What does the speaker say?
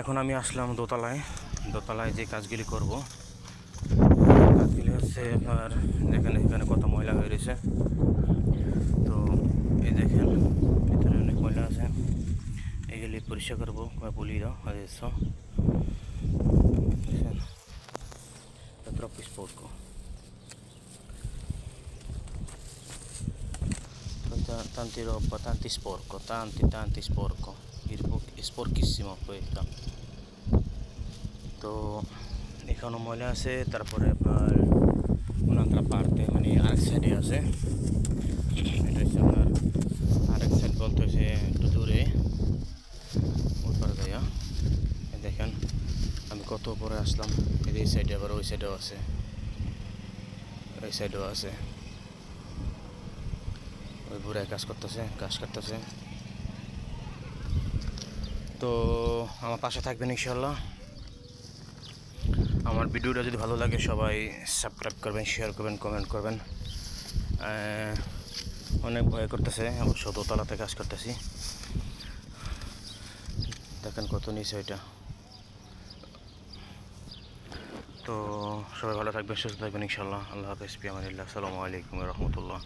এখন আমি আসলাম দোতলায়। দোতলায় যে কাজগুলি করব কাজগুলি হচ্ছে আপনার যেখানে এখানে কত ময়লা হয়ে রয়েছে। তো এই দেখেন ভিতরে অনেক ময়লা আছে। এগুলি পরিষ্কার করব Decen, è troppo sporco Ta- tanti roba tanti sporco tanti tanti sporco Sporchissimo questo তো এখানেও ময়লা আছে তারপরে আপনার অন্যান্য পার্টে মানে আরেক সাইডে আছে। এটা হচ্ছে আপনার আরেক সাইড বলতে হচ্ছে একটু দূরে উপরে দেয়া দেখেন, আমি কত উপরে আসলাম? এই সাইডে আবার ওই সাইডেও আছে। ওই সাইডেও আছে। ওই বুড়ায় কাজ করতেছে কাজ করতেছে। তো আমার পাশে থাকবেন ইনশাল্লাহ আমার ভিডিওটা যদি ভালো লাগে, সবাই সাবস্ক্রাইব করবেন শেয়ার করবেন কমেন্ট করবেন। অনেক ভয় করতেছে অবশ্য দোতলাতে কাজ করতেছি। দেখেন কত নিচে এটা। তো সবাই ভালো থাকবেন, সুস্থ থাকবেন ইনশাল্লাহ আল্লাহ হাফিজ পিয়ামানিল্লাহ আসসালামু আলাইকুম রহমতুল্লাহ।